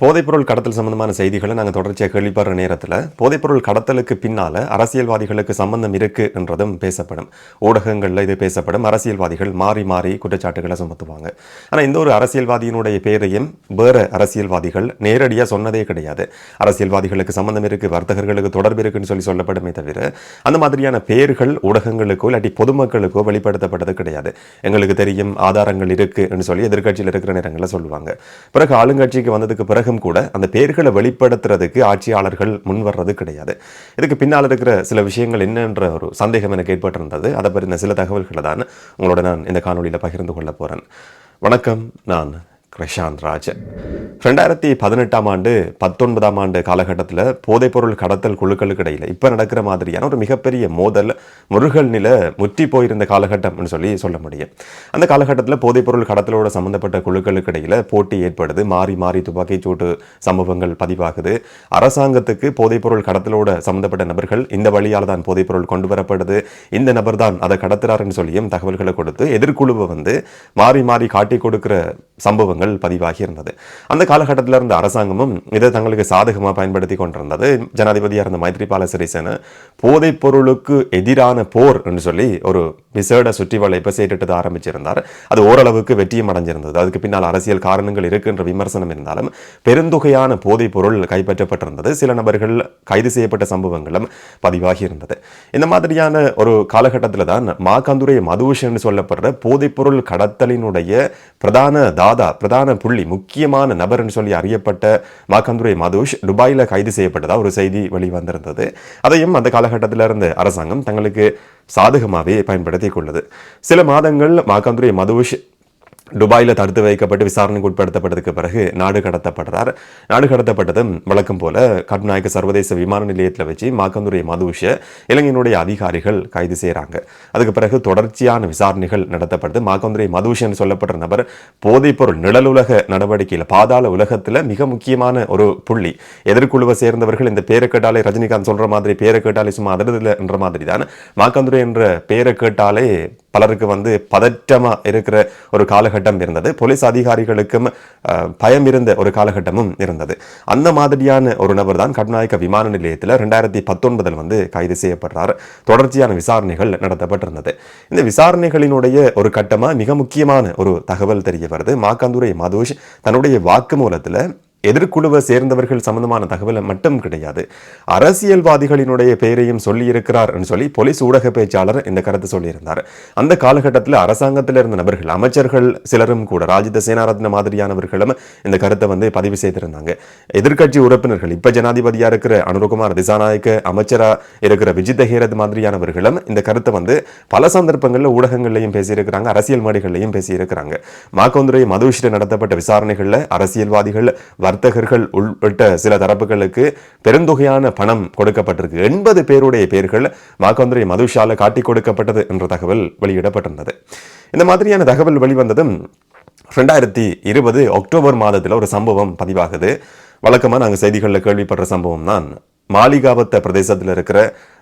போதைப்பொருள் கடத்தல் சம்பந்தமான செய்திகளை நாங்கள் தொடர்ச்சியாக கேள்விப்படுற நேரத்தில் போதைப்பொருள் கடத்தலுக்கு பின்னால் அரசியல்வாதிகளுக்கு சம்பந்தம் இருக்கு என்றதும் பேசப்படும். ஊடகங்களில் இது பேசப்படும். அரசியல்வாதிகள் மாறி மாறி குற்றச்சாட்டுகளை சுமத்துவாங்க. ஆனால் இந்த ஒரு அரசியல்வாதியினுடைய பேரையும் வேறு அரசியல்வாதிகள் நேரடியாக சொன்னதே கிடையாது. அரசியல்வாதிகளுக்கு சம்பந்தம் இருக்கு வர்த்தகர்களுக்கு தொடர்பு இருக்குன்னு சொல்லி சொல்லப்படுமே தவிர அந்த மாதிரியான பேர்கள் ஊடகங்களுக்கோ இல்லாட்டி பொதுமக்களுக்கோ வெளிப்படுத்தப்பட்டது கிடையாது. எங்களுக்கு தெரியும் ஆதாரங்கள் இருக்குன்னு சொல்லி எதிர்க்கட்சியில் இருக்கிற நேரங்களில் சொல்லுவாங்க. பிறகு ஆளுங்கட்சிக்கு வந்ததுக்கு பிறகு பிறகும் கூட அந்த பேர்களை வெளிப்படுத்துறதுக்கு ஆட்சியாளர்கள் முன் வர்றது கிடையாது. இதுக்கு பின்னால் இருக்கிற சில விஷயங்கள் என்னன்ற ஒரு சந்தேகம் எனக்கு ஏற்பட்டிருந்தது. அதை பற்றின சில தகவல்களை தான் உங்களோட நான் இந்த காணொலியில் பகிர்ந்து கொள்ள போகிறேன் வணக்கம் நான் கிருஷாந்த் ராஜன் ரெண்டாயிரத்தி பதினெட்டாம் ஆண்டு பத்தொன்பதாம் ஆண்டு காலகட்டத்தில் போதைப்பொருள் கடத்தல் குழுக்களுக்கு இடையில் இப்போ நடக்கிற மாதிரியான ஒரு மிகப்பெரிய மோதல் முருகல் நில முற்றி போயிருந்த காலகட்டம்னு சொல்லி சொல்ல முடியும். அந்த காலகட்டத்தில் போதைப்பொருள் கடத்தலோட சம்பந்தப்பட்ட குழுக்களுக்கு இடையில் போட்டி ஏற்படுது. மாறி மாறி துப்பாக்கிச் சூட்டு சம்பவங்கள் பதிவாகுது. அரசாங்கத்துக்கு போதைப்பொருள் கடத்தலோட சம்பந்தப்பட்ட நபர்கள் இந்த வழியால் தான் போதைப்பொருள் கொண்டு வரப்படுது. இந்த நபர் தான் அதை கடத்துறாருன்னு சொல்லியும் தகவல்களை கொடுத்து எதிர்குழுவை வந்து மாறி மாறி காட்டி கொடுக்கிற சம்பவங்கள் பதிவாகி இருந்தது அந்த காலகட்டத்தில் இருந்த அரசாங்கமும் இதை தங்களுக்கு சாதகமாக பயன்படுத்தி கொண்டிருந்தது. ஜனாதிபதியாக இருந்த மைத்ரிபால சிறிசேன போதைப் பொருளுக்கு எதிரான போர் என்று சொல்லி ஒரு விசேட சுற்றி வளைப்பை செயலிட்டு ஆரம்பிச்சிருந்தார். அது ஓரளவுக்கு வெற்றியும் அடைஞ்சிருந்தது. அதுக்கு பின்னால் அரசியல் காரணங்கள் இருக்குன்ற விமர்சனம் இருந்தாலும் பெருந்தொகையான போதைப் பொருள் கைப்பற்றப்பட்டிருந்தது. சில நபர்கள் கைது செய்யப்பட்ட சம்பவங்களும் பதிவாகி இருந்தது. இந்த மாதிரியான ஒரு காலகட்டத்தில் தான் மாகந்துரை மதுஷன் சொல்லப்படுற போதைப்பொருள் கடத்தலினுடைய பிரதான தாதா பிரதான புள்ளி முக்கியமான நபர்னு சொல்லி அறியப்பட்ட மாகந்துரை மதுஷ் துபாயில் கைது செய்யப்பட்டதா ஒரு செய்தி வெளிவந்திருந்தது. அதையும் அந்த காலகட்டத்தில் இருந்து அரசாங்கம் தங்களுக்கு சாதகமாகவே நடத்தி கொண்டது. சில மாதங்கள் மாகந்துரை மதுஷ் துபாயில் தடுத்து வைக்கப்பட்டு விசாரணைக்கு உட்படுத்தப்பட்டதுக்கு பிறகு நாடு கடத்தப்படுறார் நாடு கடத்தப்பட்டதும் வழக்கம் போல கட்நாயக்க சர்வதேச விமான நிலையத்தில் வச்சு மாக்கந்துரை மதுஷ இலங்கையினுடைய அதிகாரிகள் கைது செய்கிறாங்க அதுக்கு பிறகு தொடர்ச்சியான விசாரணைகள் நடத்தப்படுது மாக்கந்துரை மதுஷன் சொல்லப்படுற நபர் போதைப்பொருள் நிழலுலக நடவடிக்கையில் பாதாள உலகத்தில் மிக முக்கியமான ஒரு புள்ளி. எதிர்குழுவை சேர்ந்தவர்கள் இந்த பேரை கேட்டாலே ரஜினிகாந்த் சொல்கிற மாதிரி பேரை கேட்டாலே சும்மா அதிரதில்லை என்ற மாதிரி தான் மாக்கந்துரை என்ற பேரை கேட்டாலே பலருக்கு வந்து பதற்றமா இருக்கிற ஒரு காலகட்டம் இருந்தது. போலீஸ் அதிகாரிகளுக்கும் பயம் இருந்த ஒரு காலகட்டமும் இருந்தது. அந்த மாதிரியான ஒரு நபர் தான் கட்நாயக்க விமான நிலையத்தில் ரெண்டாயிரத்தி பத்தொன்பதில் வந்து கைது செய்யப்படுறார். தொடர்ச்சியான விசாரணைகள் நடத்தப்பட்டிருந்தது. இந்த விசாரணைகளினுடைய ஒரு கட்டமா மிக முக்கியமான ஒரு தகவல் தெரிய வருது. மாக்காந்துரை மதுஷ் தன்னுடைய வாக்குமூலத்தில் எதிர்குழுவை சேர்ந்தவர்கள் சம்பந்தமான தகவலை மட்டும் கிடையாது. அரசியல்வாதிகளினுடைய பெயரையும் சொல்லியிருக்கிறார் சொல்லி போலீஸ் ஊடக பேச்சாளர் இந்த கருத்து சொல்லியிருந்தார். அந்த காலகட்டத்தில் அரசாங்கத்தில் இருந்த நபர்கள் அமைச்சர்கள் சிலரும் கூட ராஜித சேனாரத்ன மாதிரியானவர்களும் இந்த கருத்தை வந்து பதிவு செய்திருந்தாங்க. எதிர்கட்சி உறுப்பினர்கள் இப்ப ஜனாதிபதியா இருக்கிற அனுரகுமார் திசாநாயக்க அமைச்சரா இருக்கிற விஜித ஹேரத் மாதிரியானவர்களும் இந்த கருத்தை வந்து பல சந்தர்ப்பங்களில் ஊடகங்கள்லையும் பேசியிருக்கிறாங்க அரசியல் மேடைகள்லையும் பேசியிருக்கிறாங்க. மாக்கோந்துரை மதுஷில நடத்தப்பட்ட விசாரணைகளில் அரசியல்வாதிகள் வர்த்தகர்கள் உள்பட்ட சில தரப்புகளுக்கு பெருந்தொகையான பணம் கொடுக்கப்பட்டிருக்கு. எண்பது பேருடைய பேர்கள் மாக்கந்துரை மதுஷால காட்டி கொடுக்கப்பட்டது என்ற தகவல் வெளியிடப்பட்டிருந்தது. இந்த மாதிரியான தகவல் வெளிவந்ததும் ரெண்டாயிரத்தி இருபது அக்டோபர் மாதத்தில் ஒரு சம்பவம் பதிவாகுது. வழக்கமாக நாங்கள் செய்திகளில் கேள்விப்படுற சம்பவம் தான். மாலிகாவத்த பிரதேசத்தில் இருக்கிற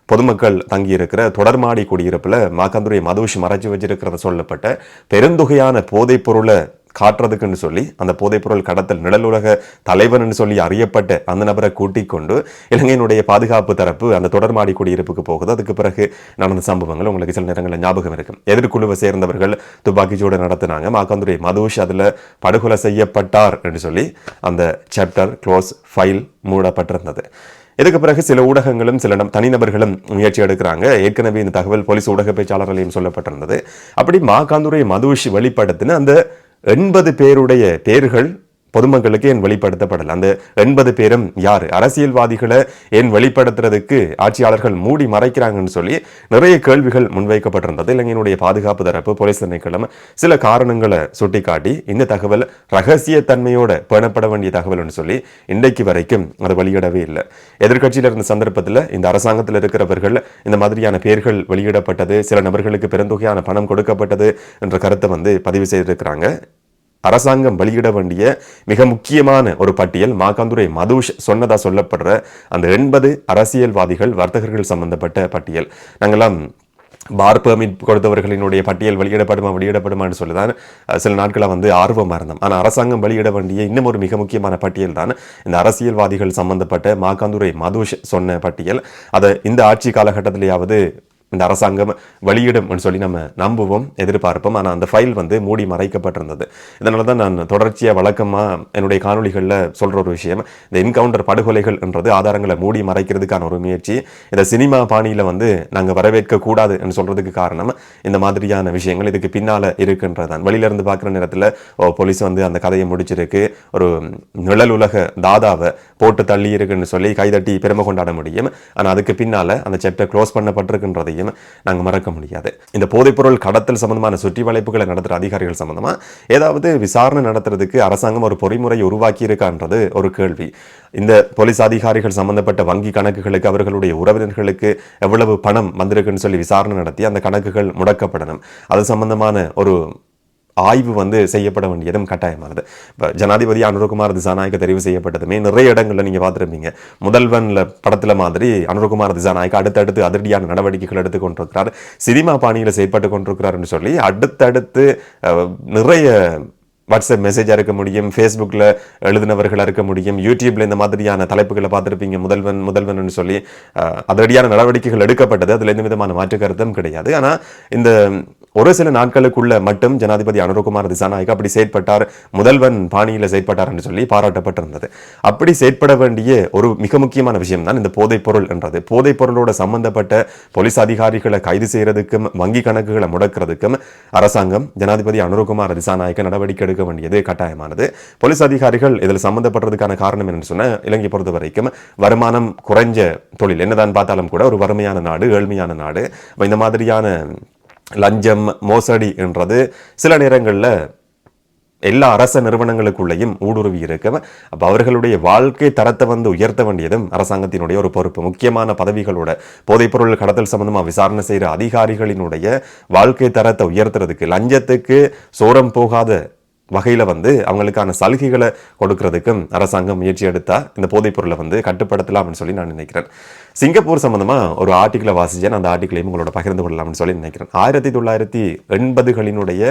பொதுமக்கள் தங்கியிருக்கிற தொடர்மாடி குடியிருப்பில் மாக்கந்துரை மதுஷ் மறைச்சு வச்சிருக்கிறத சொல்லப்பட்ட பெருந்தொகையான போதைப் பொருளை காட்டுறதுக்குன்னு சொல்லி அந்த போதைப்பொருள் கடத்தல் நிழலுலக தலைவன் சொல்லி அறியப்பட்ட அந்த நபரை கூட்டிக் கொண்டு இலங்கையினுடைய பாதுகாப்பு தரப்பு அந்த தொடர்மாடி குடியிருப்புக்கு போகுது. அதுக்கு பிறகு நடந்த சம்பவங்கள் உங்களுக்கு சில நேரங்களில் ஞாபகம் இருக்கும். எதிர்குழுவை சேர்ந்தவர்கள் துப்பாக்கிச்சூடு நடத்தினாங்க. மாக்காந்துரை மதுஷ் அதில் படுகொலை செய்யப்பட்டார் என்று சொல்லி அந்த சாப்டர் க்ளோஸ் ஃபைல் மூடப்பட்டிருந்தது. இதுக்கு பிறகு சில ஊடகங்களும் சில தனிநபர்களும் முயற்சி எடுக்கிறாங்க. ஏற்கனவே இந்த தகவல் போலீஸ் ஊடக பேச்சாளர்களையும் சொல்லப்பட்டிருந்தது. அப்படி மாகாந்துரை மதுஷ் வெளிப்படுத்தின அந்த எண்பது பேருடைய பேர்கள் பொதுமக்களுக்கு ஏன் வெளிப்படுத்தப்படல? அந்த எண்பது பேரும் யார்? அரசியல்வாதிகளை ஏன் வெளிப்படுத்துறதுக்கு ஆட்சியாளர்கள் மூடி மறைக்கிறாங்கன்னு சொல்லி நிறைய கேள்விகள் முன்வைக்கப்பட்டிருந்தது. இலங்கையினுடைய பாதுகாப்பு தரப்பு போலீஸ் திணைக்கிழமை சில காரணங்களை சுட்டிக்காட்டி இந்த தகவல் ரகசியத்தன்மையோட பேணப்பட வேண்டிய தகவல்னு சொல்லி இன்றைக்கு வரைக்கும் அது வெளியிடவே இல்லை. எதிர்க்கட்சியில் இருந்த சந்தர்ப்பத்தில் இந்த அரசாங்கத்தில் இருக்கிறவர்கள் இந்த மாதிரியான பேர்கள் வெளியிடப்பட்டது சில நபர்களுக்கு பெருந்தொகையான பணம் கொடுக்கப்பட்டது என்ற கருத்தை வந்து பதிவு செய்திருக்கிறாங்க. அரசாங்கம் வெளியிட வேண்டிய மிக முக்கியமான ஒரு பட்டியல் மாகாந்துரை மதுஷ் சொன்னதா சொல்லப்படுற அந்த எண்பது அரசியல்வாதிகள் வர்த்தகர்கள் சம்பந்தப்பட்ட பட்டியல். நாங்கெல்லாம் பார் பெர்மிட் கொடுத்தவர்களினுடைய பட்டியல் வெளியிடப்படுமா வெளியிடப்படுமான்னு சொல்லி தான் சில நாட்களாக வந்து ஆர்வமாக இருந்தோம். ஆனால் அரசாங்கம் வெளியிட வேண்டிய இன்னும் ஒரு மிக முக்கியமான பட்டியல் தான் இந்த அரசியல்வாதிகள் சம்பந்தப்பட்ட மாக்காந்துரை மதுஷ் சொன்ன பட்டியல். அதை இந்த ஆட்சி காலகட்டத்திலேயாவது இந்த அரசாங்கம் வெளியிடும் சொல்லி நம்ம நம்புவோம் எதிர்பார்ப்போம். ஆனால் அந்த ஃபைல் வந்து மூடி மறைக்கப்பட்டிருந்தது. இதனால தான் நான் தொடர்ச்சியாக வழக்கமாக என்னுடைய காணொளிகளில் சொல்கிற ஒரு விஷயம். இந்த என்கவுண்டர் படுகொலைகள் என்றது ஆதாரங்களை மூடி மறைக்கிறதுக்கான ஒரு முயற்சி. இதை சினிமா பாணியில் வந்து நாங்கள் வரவேற்க கூடாதுன்னு சொல்கிறதுக்கு காரணம் இந்த மாதிரியான விஷயங்கள் இதுக்கு பின்னால் இருக்குன்றது தான் வெளியிலேருந்து பார்க்குற நேரத்தில் ஓ போலீஸ் வந்து அந்த கதையை முடிச்சிருக்கு. ஒரு நிழல் உலக தாதாவை போட்டு தள்ளி இருக்குன்னு சொல்லி கைதட்டி பெருமை கொண்டாட முடியும். ஆனால் அதுக்கு பின்னால் அந்த சாப்டர் க்ளோஸ் பண்ணப்பட்டிருக்கின்றதையும் நாங்கள் மறக்க முடியாது. இந்த போதைப்பொருள் கடத்தல் சம்பந்தமான சுற்றி வளைப்புகளை நடத்துகிற அதிகாரிகள் சம்பந்தமாக ஏதாவது விசாரணை நடத்துறதுக்கு அரசாங்கம் ஒரு பொறிமுறை உருவாக்கி இருக்கான்றது ஒரு கேள்வி. இந்த போலீஸ் அதிகாரிகள் சம்பந்தப்பட்ட வங்கி கணக்குகளுக்கு அவர்களுடைய உறவினர்களுக்கு எவ்வளவு பணம் வந்திருக்குன்னு சொல்லி விசாரணை நடத்தி அந்த கணக்குகள் முடக்கப்படணும். அது சம்பந்தமான ஒரு ஆய்வு வந்து செய்யப்பட வேண்டியதும் கட்டாயமானது. இப்போ ஜனாதிபதி அனுரகுமார் திசாநாயக்க தெரிவு செய்யப்பட்டதுமே நிறைய இடங்களில் நீங்கள் பார்த்துருப்பீங்க. முதல்வனில் படத்தில் மாதிரி அனுரகுமார் திசாநாயக்க அடுத்தடுத்து அதிரடியான நடவடிக்கைகள் எடுத்து கொண்டிருக்கிறார். சினிமா பாணியில் செயற்பட்டு கொண்டிருக்கிறாருன்னு சொல்லி அடுத்தடுத்து நிறைய வாட்ஸ்அப் மெசேஜாக இருக்க முடியும் ஃபேஸ்புக்கில் எழுதினவர்களாக இருக்க முடியும் யூடியூப்பில் இந்த மாதிரியான தலைப்புகளை பார்த்துருப்பீங்க. முதல்வன் முதல்வன் சொல்லி அதிரடியான நடவடிக்கைகள் எடுக்கப்பட்டது. அதில் எந்த விதமான மாற்று கருத்தும் கிடையாது. ஆனால் இந்த ஒரு சில நாட்களுக்குள்ள மட்டும் ஜனாதிபதி அனுரகுமார் திசாநாயக் அப்படி செயற்பட்டார். முதல்வன் பாணியில் செயற்பட்டார் என்று சொல்லி பாராட்டப்பட்டிருந்தது. அப்படி செயற்பட வேண்டிய ஒரு மிக முக்கியமான விஷயம் தான் இந்த போதைப் பொருள் என்றது. போதைப் பொருளோட சம்பந்தப்பட்ட போலீஸ் அதிகாரிகளை கைது செய்யறதுக்கும் வங்கி கணக்குகளை முடக்கிறதுக்கும் அரசாங்கம் ஜனாதிபதி அனுரகுமார் திசாநாயக்க நடவடிக்கை எடுக்க வேண்டியது கட்டாயமானது. போலீஸ் அதிகாரிகள் இதில் சம்பந்தப்படுறதுக்கான காரணம் என்னன்னு சொன்னால் இலங்கை பொறுத்த வரைக்கும் வருமானம் குறைஞ்ச தொழில். என்னதான் பார்த்தாலும் கூட ஒரு வறுமையான நாடு ஏழ்மையான நாடு. இந்த மாதிரியான லஞ்சம் மோசடி என்றது சில நேரங்களில் எல்லா அரச நிறுவனங்களுக்குள்ளேயும் ஊடுருவி இருக்க. அப்போ அவர்களுடைய வாழ்க்கை தரத்தை வந்து உயர்த்த வேண்டியதும் அரசாங்கத்தினுடைய ஒரு பொறுப்பு. முக்கியமான பதவிகளோட போதைப்பொருள் கடத்தல் சம்பந்தமாக விசாரணை செய்கிற அதிகாரிகளினுடைய வாழ்க்கை தரத்தை உயர்த்துறதுக்கு லஞ்சத்துக்கு சோரம் போகாத வகையில் வந்து அவங்களுக்கான சலுகைகளை கொடுக்கறதுக்கும் அரசாங்கம் முயற்சி எடுத்தால் இந்த போதைப் பொருளை வந்து அப்படின்னு சொல்லி நான் நினைக்கிறேன். சிங்கப்பூர் சம்மந்தமாக ஒரு ஆர்டிக்கலை வாசிச்சேன். அந்த ஆர்டிக்கலையும் உங்களோட பகிர்ந்து கொள்ளலாம்னு சொல்லி நினைக்கிறேன். ஆயிரத்தி தொள்ளாயிரத்தி எண்பதுகளினுடைய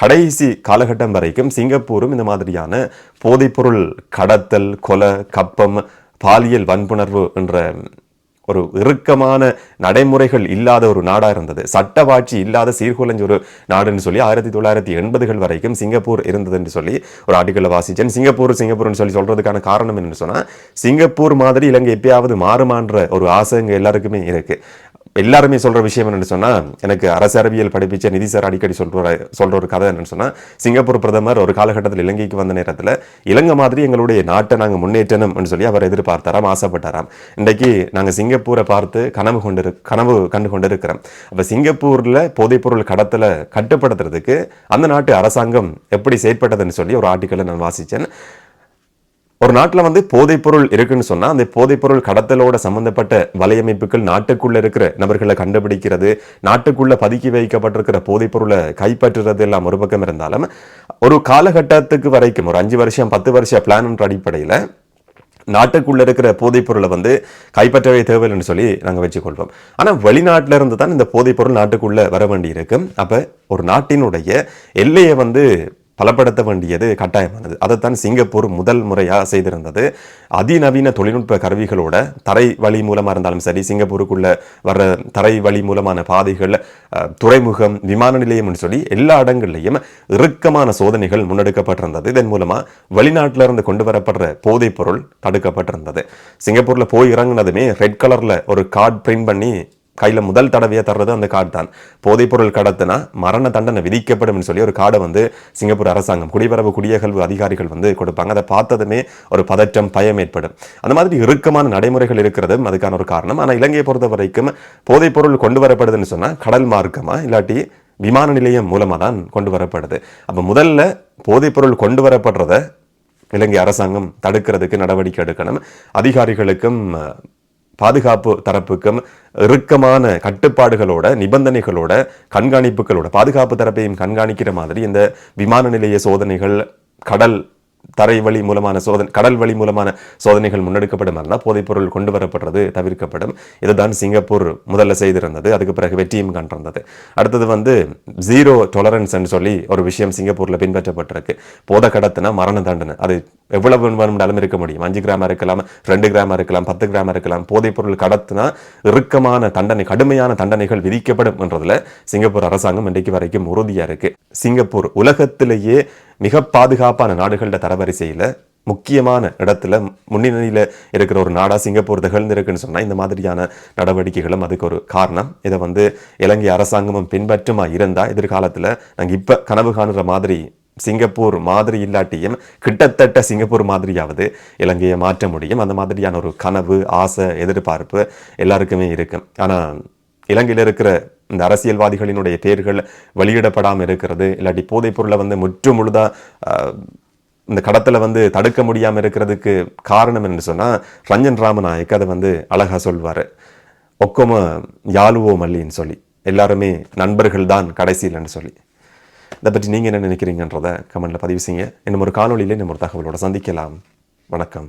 கடைசி காலகட்டம் வரைக்கும் சிங்கப்பூரும் இந்த மாதிரியான போதைப்பொருள் கடத்தல் கொலை கப்பம் பாலியல் வன்புணர்வு என்ற ஒரு இறுக்கமான நடைமுறைகள் இல்லாத ஒரு நாடாக இருந்தது. சட்டவாட்சி இல்லாத சீர்குலைஞ்ச ஒரு நாடுன்னு சொல்லி ஆயிரத்தி தொள்ளாயிரத்தி எண்பதுகள் வரைக்கும் சிங்கப்பூர் இருந்தது என்று சொல்லி ஒரு ஆர்டிக்கலில் வாசிச்சேன். சிங்கப்பூர் சிங்கப்பூர்னு சொல்லி சொல்றதுக்கான காரணம் என்னன்னு சொன்னா சிங்கப்பூர் மாதிரி இலங்கை எப்பயாவது மாறுமான்ற ஒரு ஆசை இங்கே எல்லாருக்குமே இருக்கு. எல்லாருமே சொல்ற விஷயம் என்னன்னு சொன்னா எனக்கு அரசு அறிவியல் படிப்பிச்ச நிதி சார் அடிக்கடி சொல்ற சொல்ற ஒரு கதை என்னன்னு சொன்னா சிங்கப்பூர் பிரதமர் ஒரு காலகட்டத்தில் இலங்கைக்கு வந்த நேரத்தில் இலங்கை மாதிரி எங்களுடைய நாட்டை நாங்க முன்னேற்றணும்னு சொல்லி அவர் எதிர்பார்த்தாராம் ஆசைப்பட்டாராம். இன்றைக்கு நாங்க சிங்கப்பூரை பார்த்து கனவு கொண்டு கனவு கண்டு கொண்டு இருக்கிறோம் அப்போ சிங்கப்பூர்ல போதைப்பொருள் கடத்தலை கட்டுப்படுத்துறதுக்கு அந்த நாட்டு அரசாங்கம் எப்படி செயற்பட்டதுன்னு சொல்லி ஒரு ஆர்டிக்கலை நான் வாசிச்சேன். ஒரு நாட்டில் வந்து போதைப்பொருள் இருக்குன்னு சொன்னால் அந்த போதைப்பொருள் கடத்தலோட சம்பந்தப்பட்ட வலையமைப்புகள் நாட்டுக்குள்ள இருக்கிற நபர்களை கண்டுபிடிக்கிறது நாட்டுக்குள்ள பதுக்கி வைக்கப்பட்டிருக்கிற போதைப்பொருளை கைப்பற்றுறது எல்லாம் ஒரு பக்கம் இருந்தாலும் ஒரு காலகட்டத்துக்கு வரைக்கும் ஒரு அஞ்சு வருஷம் பத்து வருஷம் பிளான்ன்ற அடிப்படையில் நாட்டுக்குள்ள இருக்கிற போதைப்பொருளை வந்து கைப்பற்றவே தேவையில்லைன்னு சொல்லி நாங்கள் வச்சுக்கொள்வோம். ஆனால் வெளிநாட்டில் இருந்து தான் இந்த போதைப்பொருள் நாட்டுக்குள்ளே நாட்டுக்குள்ள வர வேண்டி இருக்கும் ஒரு நாட்டினுடைய எல்லையை வந்து பலப்படுத்த வேண்டியது கட்டாயமானது. அதைத்தான் சிங்கப்பூர் முதல் முறையாக செய்திருந்தது. அதிநவீன தொழில்நுட்ப கருவிகளோட தரை வழி மூலமாக இருந்தாலும் சரி சிங்கப்பூருக்குள்ள வர்ற தரை வழி மூலமான பாதைகள் துறைமுகம் விமான நிலையம்னு சொல்லி எல்லா இடங்கள்லையும் இறுக்கமான சோதனைகள் முன்னெடுக்கப்பட்டிருந்தது. இதன் மூலமாக வெளிநாட்டில இருந்து கொண்டு வரப்படுற போதைப் பொருள் தடுக்கப்பட்டிருந்தது. சிங்கப்பூர்ல போய் இறங்குனதுமே ரெட் கலர்ல ஒரு கார்டு பிரிண்ட் பண்ணி கையில் முதல் தடவையாக தர்றது அந்த கார்டு தான். போதைப்பொருள் கடத்தினா மரண தண்டனை விதிக்கப்படும் சொல்லி ஒரு கார்டை வந்து சிங்கப்பூர் அரசாங்கம் குடிவரவு குடியகல்வு அதிகாரிகள் வந்து கொடுப்பாங்க. அதை பார்த்ததுமே ஒரு பதற்றம் பயம் ஏற்படும். அந்த மாதிரி இறுக்கமான நடைமுறைகள் இருக்கிறது அதுக்கான ஒரு காரணம். ஆனால் இலங்கையை பொறுத்த வரைக்கும் போதைப்பொருள் கொண்டு வரப்படுதுன்னு சொன்னா கடல் மார்க்கமா இல்லாட்டி விமான நிலையம் மூலமா தான் கொண்டு வரப்படுது. அப்போ முதல்ல போதைப்பொருள் கொண்டு வரப்படுறத இலங்கை அரசாங்கம் தடுக்கிறதுக்கு நடவடிக்கை எடுக்கணும். அதிகாரிகளுக்கும் பாதுகாப்பு தரப்புக்கும் இறுக்கமான கட்டுப்பாடுகளோட நிபந்தனைகளோட கண்காணிப்புகளோட பாதுகாப்பு தரப்பையும் கண்காணிக்கிற மாதிரி இந்த விமான நிலைய சோதனைகள் கடல் தரை வழி மூலமான சோதனை கடல் வழி மூலமான சோதனைகள் முன்னெடுக்கப்படும் இருந்தால் போதைப்பொருள் கொண்டு வரப்படுறது தவிர்க்கப்படும். இதுதான் சிங்கப்பூர் முதல்ல செய்திருந்தது அதுக்கு பிறகு வெற்றியும் கண்டிருந்தது. அடுத்தது வந்து ஜீரோ டொலரன்ஸ் சொல்லி ஒரு விஷயம் சிங்கப்பூர்ல பின்பற்றப்பட்டிருக்கு. போதை கடத்தினா மரண தண்டனை. அது எவ்வளவு வேணும்னாலும் இருக்க முடியும். அஞ்சு கிராம் இருக்கலாம் ரெண்டு கிராம் இருக்கலாம் பத்து கிராம் இருக்கலாம். போதைப் பொருள் கடத்தினா இறுக்கமான தண்டனை கடுமையான தண்டனைகள் விதிக்கப்படும் என்றதுல சிங்கப்பூர் அரசாங்கம் இன்றைக்கு வரைக்கும் உறுதியா இருக்கு. சிங்கப்பூர் உலகத்திலேயே மிக பாதுகாப்பான நாடுகளில் தரவரிசையில் முக்கியமான இடத்துல முன்னணியில் இருக்கிற ஒரு நாடாக சிங்கப்பூர் திகழ்ந்திருக்குன்னு சொன்னால் இந்த மாதிரியான நடவடிக்கைகளும் அதுக்கு ஒரு காரணம். இதை வந்து இலங்கை அரசாங்கமும் பின்பற்றுமா இருந்தால் எதிர்காலத்தில் நாங்கள் இப்போ கனவு காணுற மாதிரி சிங்கப்பூர் மாதிரி இல்லாட்டியும் கிட்டத்தட்ட சிங்கப்பூர் மாதிரியாவது இலங்கையை மாற்ற முடியும். அந்த மாதிரியான ஒரு கனவு ஆசை எதிர்பார்ப்பு எல்லாருக்குமே இருக்கும். ஆனால் இலங்கையில் இருக்கிற இந்த அரசியல்வாதிகளினுடைய பேர்கள் வெளியிடப்படாமல் இருக்கிறது இல்லாட்டி போதைப் பொருளை வந்து முற்று முழுதாக இந்த கடத்தலை வந்து தடுக்க முடியாமல் இருக்கிறதுக்கு காரணம் என்று சொன்னால் ரஞ்சன் ராமநாயக் அதை வந்து அழகா சொல்வார். ஒக்கம யாழுவோ மல்லின்னு சொல்லி எல்லாருமே நண்பர்கள் தான் கடைசியில்னு சொல்லி. இதை பற்றி நீங்கள் என்ன நினைக்கிறீங்கன்றதை கமெண்டில் பதிவு செய்யுங்க. இன்னும் ஒரு காணொலியில் இன்னும் ஒரு தகவலோட சந்திக்கலாம். வணக்கம்.